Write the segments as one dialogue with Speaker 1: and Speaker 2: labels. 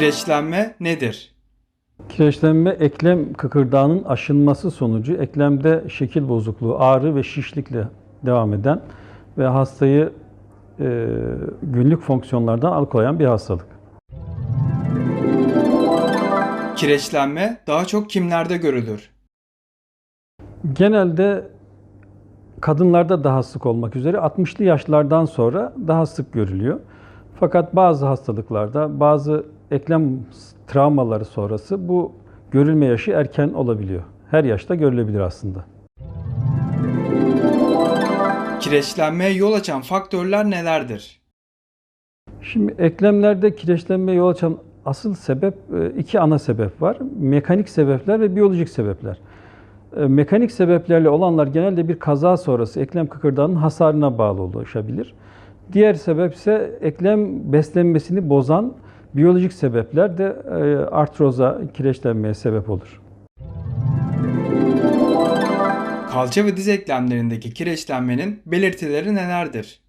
Speaker 1: Kireçlenme nedir?
Speaker 2: Kireçlenme eklem kıkırdağının aşınması sonucu eklemde şekil bozukluğu, ağrı ve şişlikle devam eden ve hastayı e, günlük fonksiyonlardan alıkoyan bir hastalık.
Speaker 1: Kireçlenme daha çok kimlerde görülür?
Speaker 2: Genelde kadınlarda daha sık olmak üzere 60'lı yaşlardan sonra daha sık görülüyor. Fakat bazı hastalıklarda, bazı eklem travmaları sonrası bu görülme yaşı erken olabiliyor. Her yaşta görülebilir aslında.
Speaker 1: Kireçlenmeye yol açan faktörler nelerdir?
Speaker 2: Şimdi eklemlerde kireçlenmeye yol açan asıl sebep e, iki ana sebep var. Mekanik sebepler ve biyolojik sebepler. E, Mekanik sebeplerle olanlar genelde bir kaza sonrası eklem kıkırdağının hasarına bağlı oluşabilir. Diğer sebep ise eklem beslenmesini bozan biyolojik sebepler de e, artroza, kireçlenmeye sebep olur.
Speaker 1: Kalça ve diz eklemlerindeki kireçlenmenin belirtileri nelerdir?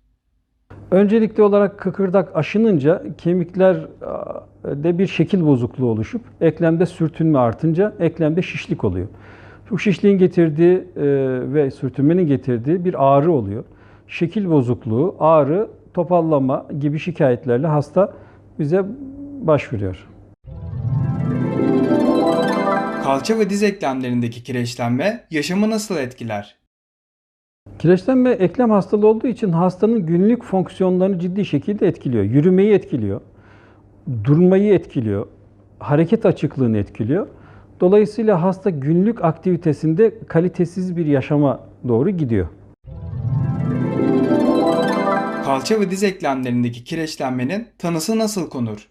Speaker 2: Öncelikli olarak kıkırdak aşınınca kemiklerde bir şekil bozukluğu oluşup eklemde sürtünme artınca eklemde şişlik oluyor. Bu şişliğin getirdiği e, ve sürtünmenin getirdiği bir ağrı oluyor. Şekil bozukluğu, ağrı, topallama gibi şikayetlerle hasta bize başvuruyor.
Speaker 1: Kalça ve diz eklemlerindeki kireçlenme yaşamı nasıl etkiler?
Speaker 2: Kireçlenme eklem hastalığı olduğu için hastanın günlük fonksiyonlarını ciddi şekilde etkiliyor. Yürümeyi etkiliyor, durmayı etkiliyor, hareket açıklığını etkiliyor. Dolayısıyla hasta günlük aktivitesinde kalitesiz bir yaşama doğru gidiyor.
Speaker 1: Kalça ve diz eklemlerindeki kireçlenmenin tanısı nasıl konur?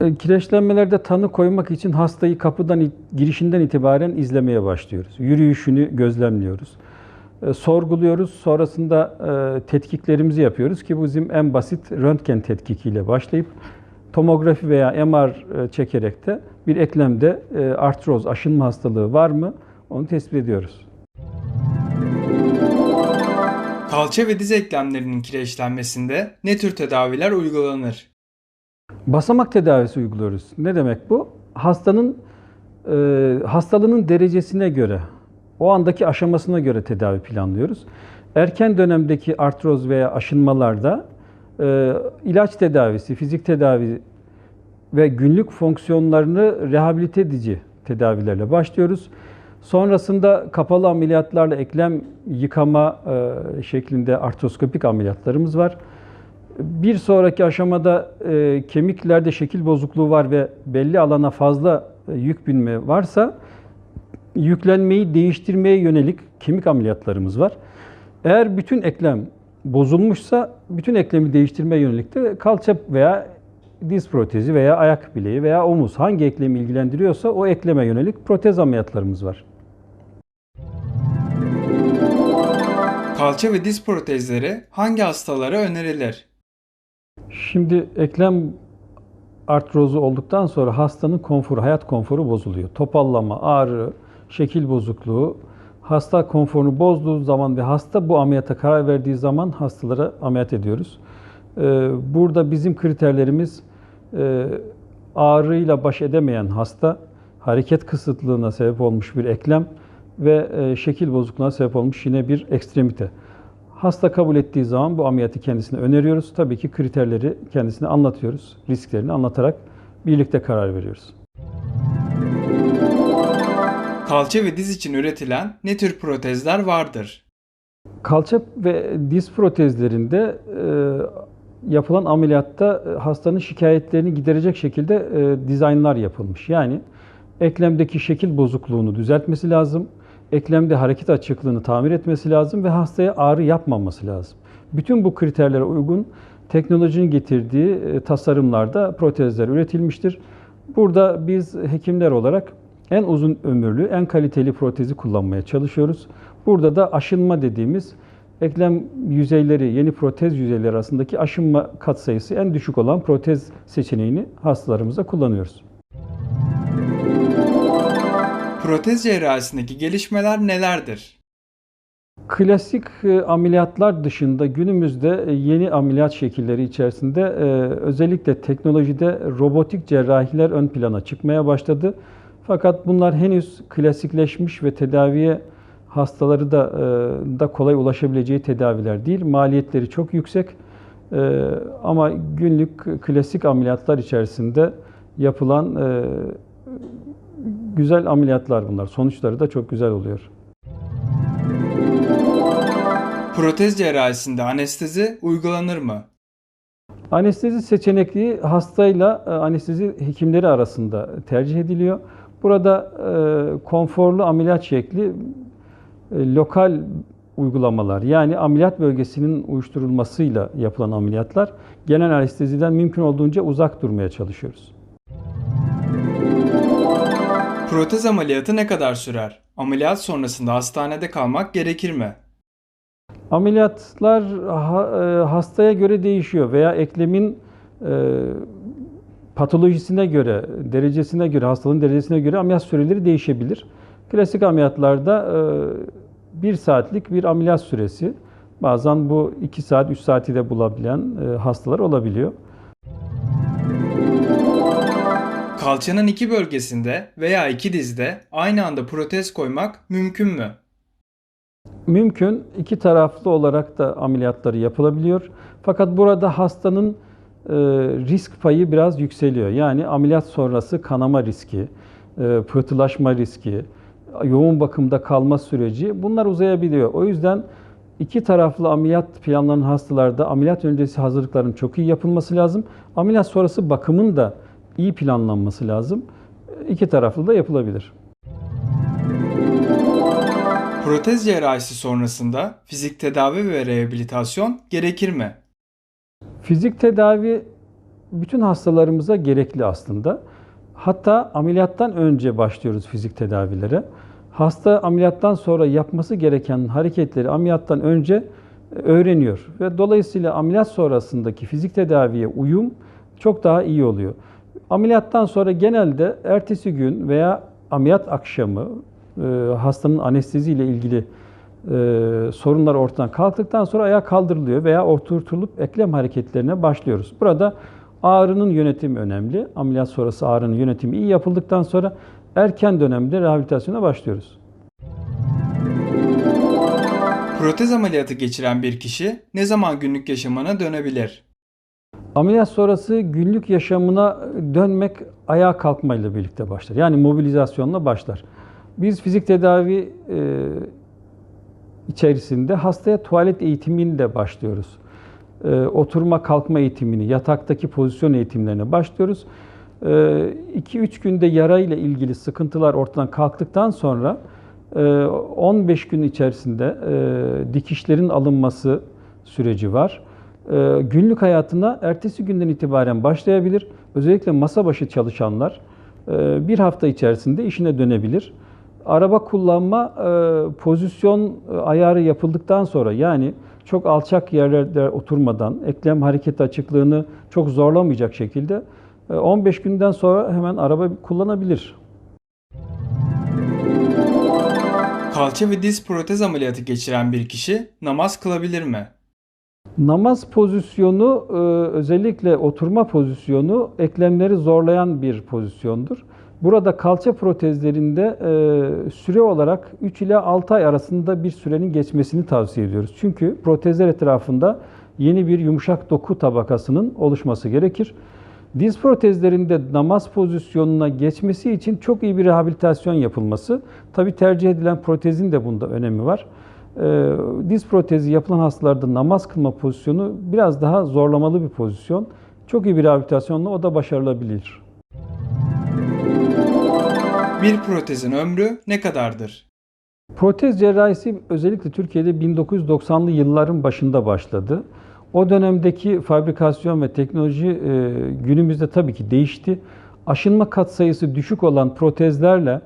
Speaker 2: E, Kireçlenmelerde tanı koymak için hastayı kapıdan girişinden itibaren izlemeye başlıyoruz. Yürüyüşünü gözlemliyoruz. E, Sorguluyoruz. Sonrasında e, tetkiklerimizi yapıyoruz ki bu bizim en basit röntgen tetkikiyle başlayıp tomografi veya MR çekerek de bir eklemde artroz, aşınma hastalığı var mı onu tespit ediyoruz.
Speaker 1: Kalça ve diz eklemlerinin kireçlenmesinde ne tür tedaviler uygulanır?
Speaker 2: Basamak tedavisi uyguluyoruz. Ne demek bu? Hastanın e, hastalığının derecesine göre, o andaki aşamasına göre tedavi planlıyoruz. Erken dönemdeki artroz veya aşınmalarda e, ilaç tedavisi, fizik tedavi ve günlük fonksiyonlarını rehabilite edici tedavilerle başlıyoruz. Sonrasında kapalı ameliyatlarla eklem yıkama e, şeklinde artroskopik ameliyatlarımız var. Bir sonraki aşamada e, kemiklerde şekil bozukluğu var ve belli alana fazla e, yük binme varsa yüklenmeyi değiştirmeye yönelik kemik ameliyatlarımız var. Eğer bütün eklem bozulmuşsa bütün eklemi değiştirmeye yönelik de kalça veya diz protezi veya ayak bileği veya omuz hangi eklemi ilgilendiriyorsa o ekleme yönelik protez ameliyatlarımız var.
Speaker 1: Kalça ve diz protezleri hangi hastalara önerilir?
Speaker 2: Şimdi eklem artrozu olduktan sonra hastanın konforu, hayat konforu bozuluyor. Topallama, ağrı, şekil bozukluğu, hasta konforunu bozduğu zaman ve hasta bu ameliyata karar verdiği zaman hastalara ameliyat ediyoruz. Ee, Burada bizim kriterlerimiz e, ağrıyla baş edemeyen hasta, hareket kısıtlılığına sebep olmuş bir eklem ve e, şekil bozukluğuna sebep olmuş yine bir ekstremite. Hasta kabul ettiği zaman bu ameliyatı kendisine öneriyoruz. Tabii ki kriterleri kendisine anlatıyoruz. Risklerini anlatarak birlikte karar veriyoruz.
Speaker 1: Kalça ve diz için üretilen ne tür protezler vardır?
Speaker 2: Kalça ve diz protezlerinde e, yapılan ameliyatta e, hastanın şikayetlerini giderecek şekilde e, dizaynlar yapılmış. Yani eklemdeki şekil bozukluğunu düzeltmesi lazım. Eklemde hareket açıklığını tamir etmesi lazım ve hastaya ağrı yapmaması lazım. Bütün bu kriterlere uygun teknolojinin getirdiği e, tasarımlarda protezler üretilmiştir. Burada biz hekimler olarak en uzun ömürlü, en kaliteli protezi kullanmaya çalışıyoruz. Burada da aşınma dediğimiz eklem yüzeyleri, yeni protez yüzeyleri arasındaki aşınma katsayısı en düşük olan protez seçeneğini hastalarımıza kullanıyoruz.
Speaker 1: Protez cerrahisindeki gelişmeler nelerdir?
Speaker 2: Klasik e, ameliyatlar dışında günümüzde e, yeni ameliyat şekilleri içerisinde e, özellikle teknolojide robotik cerrahiler ön plana çıkmaya başladı. Fakat bunlar henüz klasikleşmiş ve tedaviye hastaları da da kolay ulaşabileceği tedaviler değil. Maliyetleri çok yüksek. Ama günlük klasik ameliyatlar içerisinde yapılan güzel ameliyatlar bunlar. Sonuçları da çok güzel oluyor.
Speaker 1: Protez cerrahisinde anestezi uygulanır mı?
Speaker 2: Anestezi seçenekli hastayla e, anestezi hekimleri arasında tercih ediliyor. Burada e, konforlu ameliyat şekli e, lokal uygulamalar yani ameliyat bölgesinin uyuşturulmasıyla yapılan ameliyatlar genel anesteziden mümkün olduğunca uzak durmaya çalışıyoruz.
Speaker 1: Protez ameliyatı ne kadar sürer? Ameliyat sonrasında hastanede kalmak gerekir mi?
Speaker 2: Ameliyatlar e, hastaya göre değişiyor veya eklemin e, patolojisine göre, derecesine göre, hastalığın derecesine göre ameliyat süreleri değişebilir. Klasik ameliyatlarda e, bir saatlik bir ameliyat süresi, bazen bu 2 saat, 3 saati de bulabilen hastalar olabiliyor.
Speaker 1: Kalçanın iki bölgesinde veya iki dizde aynı anda protez koymak mümkün mü?
Speaker 2: Mümkün iki taraflı olarak da ameliyatları yapılabiliyor. Fakat burada hastanın e, risk payı biraz yükseliyor. Yani ameliyat sonrası kanama riski, e, pıhtılaşma riski, yoğun bakımda kalma süreci bunlar uzayabiliyor. O yüzden iki taraflı ameliyat planlanan hastalarda ameliyat öncesi hazırlıkların çok iyi yapılması lazım. Ameliyat sonrası bakımın da iyi planlanması lazım. İki taraflı da yapılabilir.
Speaker 1: Protez cerrahisi sonrasında fizik tedavi ve rehabilitasyon gerekir mi?
Speaker 2: Fizik tedavi bütün hastalarımıza gerekli aslında. Hatta ameliyattan önce başlıyoruz fizik tedavilere. Hasta ameliyattan sonra yapması gereken hareketleri ameliyattan önce e, öğreniyor ve dolayısıyla ameliyat sonrasındaki fizik tedaviye uyum çok daha iyi oluyor. Ameliyattan sonra genelde ertesi gün veya ameliyat akşamı e, hastanın anestezi ile ilgili e, sorunlar ortadan kalktıktan sonra ayağa kaldırılıyor veya oturtulup eklem hareketlerine başlıyoruz. Burada ağrının yönetimi önemli. Ameliyat sonrası ağrının yönetimi iyi yapıldıktan sonra erken dönemde rehabilitasyona başlıyoruz.
Speaker 1: Protez ameliyatı geçiren bir kişi ne zaman günlük yaşamına dönebilir?
Speaker 2: Ameliyat sonrası günlük yaşamına dönmek ayağa kalkmayla birlikte başlar. Yani mobilizasyonla başlar. Biz fizik tedavi e, içerisinde hastaya tuvalet eğitimiyle başlıyoruz. E, oturma kalkma eğitimini, yataktaki pozisyon eğitimlerine başlıyoruz. 2-3 günde yara ile ilgili sıkıntılar ortadan kalktıktan sonra e, 15 gün içerisinde e, dikişlerin alınması süreci var. E, günlük hayatına ertesi günden itibaren başlayabilir. Özellikle masa başı çalışanlar e, bir hafta içerisinde işine dönebilir. Araba kullanma e, pozisyon ayarı yapıldıktan sonra yani çok alçak yerlerde oturmadan eklem hareket açıklığını çok zorlamayacak şekilde e, 15 günden sonra hemen araba kullanabilir.
Speaker 1: Kalça ve diz protez ameliyatı geçiren bir kişi namaz kılabilir mi?
Speaker 2: Namaz pozisyonu e, özellikle oturma pozisyonu eklemleri zorlayan bir pozisyondur. Burada kalça protezlerinde e, süre olarak 3 ile 6 ay arasında bir sürenin geçmesini tavsiye ediyoruz. Çünkü protezler etrafında yeni bir yumuşak doku tabakasının oluşması gerekir. Diz protezlerinde namaz pozisyonuna geçmesi için çok iyi bir rehabilitasyon yapılması. Tabi tercih edilen protezin de bunda önemi var. Ee, diz protezi yapılan hastalarda namaz kılma pozisyonu biraz daha zorlamalı bir pozisyon. Çok iyi bir rehabilitasyonla o da başarılabilir.
Speaker 1: Bir protezin ömrü ne kadardır?
Speaker 2: Protez cerrahisi özellikle Türkiye'de 1990'lı yılların başında başladı. O dönemdeki fabrikasyon ve teknoloji e, günümüzde tabii ki değişti. Aşınma katsayısı düşük olan protezlerle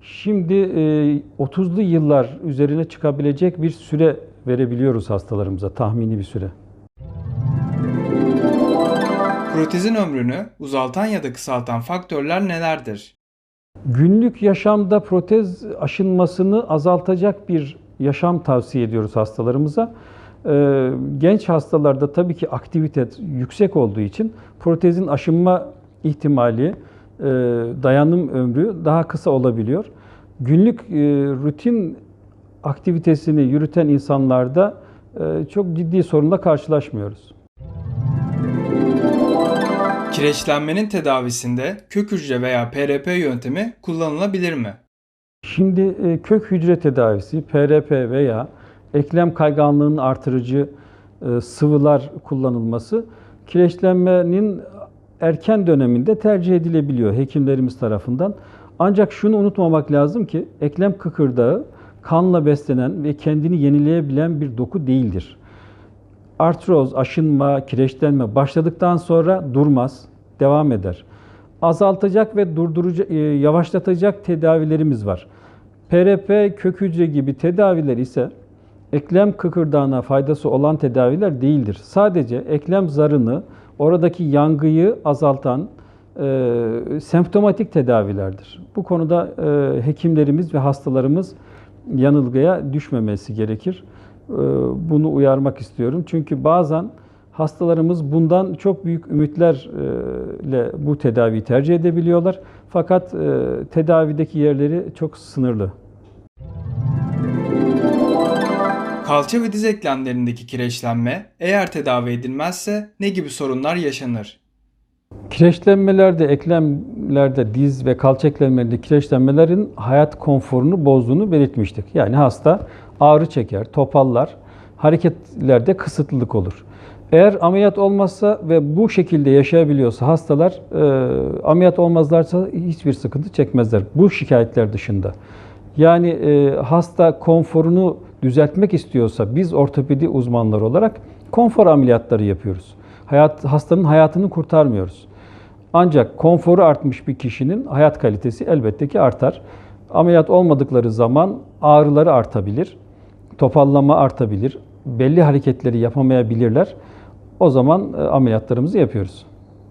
Speaker 2: şimdi e, 30'lu yıllar üzerine çıkabilecek bir süre verebiliyoruz hastalarımıza, tahmini bir süre.
Speaker 1: Protezin ömrünü uzaltan ya da kısaltan faktörler nelerdir?
Speaker 2: Günlük yaşamda protez aşınmasını azaltacak bir yaşam tavsiye ediyoruz hastalarımıza. Ee, Genç hastalarda tabii ki aktivite yüksek olduğu için protezin aşınma ihtimali, e, dayanım ömrü daha kısa olabiliyor. Günlük e, rutin aktivitesini yürüten insanlarda e, çok ciddi sorunla karşılaşmıyoruz.
Speaker 1: Kireçlenmenin tedavisinde kök hücre veya PRP yöntemi kullanılabilir mi?
Speaker 2: Şimdi e, kök hücre tedavisi, PRP veya eklem kayganlığının artırıcı e, sıvılar kullanılması kireçlenmenin erken döneminde tercih edilebiliyor hekimlerimiz tarafından. Ancak şunu unutmamak lazım ki eklem kıkırdağı kanla beslenen ve kendini yenileyebilen bir doku değildir. Artroz, aşınma, kireçlenme başladıktan sonra durmaz, devam eder. Azaltacak ve durduracak, yavaşlatacak tedavilerimiz var. PRP, kök hücre gibi tedaviler ise eklem kıkırdağına faydası olan tedaviler değildir. Sadece eklem zarını, oradaki yangıyı azaltan e, semptomatik tedavilerdir. Bu konuda e, hekimlerimiz ve hastalarımız yanılgıya düşmemesi gerekir. E, bunu uyarmak istiyorum. Çünkü bazen hastalarımız bundan çok büyük ümitlerle bu tedaviyi tercih edebiliyorlar. Fakat e, tedavideki yerleri çok sınırlı.
Speaker 1: Kalça ve diz eklemlerindeki kireçlenme eğer tedavi edilmezse ne gibi sorunlar yaşanır?
Speaker 2: Kireçlenmelerde, eklemlerde, diz ve kalça eklemlerinde kireçlenmelerin hayat konforunu bozduğunu belirtmiştik. Yani hasta ağrı çeker, topallar, hareketlerde kısıtlılık olur. Eğer ameliyat olmazsa ve bu şekilde yaşayabiliyorsa hastalar e, ameliyat olmazlarsa hiçbir sıkıntı çekmezler. Bu şikayetler dışında. Yani e, hasta konforunu düzeltmek istiyorsa biz ortopedi uzmanları olarak konfor ameliyatları yapıyoruz. Hayat, hastanın hayatını kurtarmıyoruz. Ancak konforu artmış bir kişinin hayat kalitesi elbette ki artar. Ameliyat olmadıkları zaman ağrıları artabilir, topallama artabilir, belli hareketleri yapamayabilirler. O zaman e, ameliyatlarımızı yapıyoruz.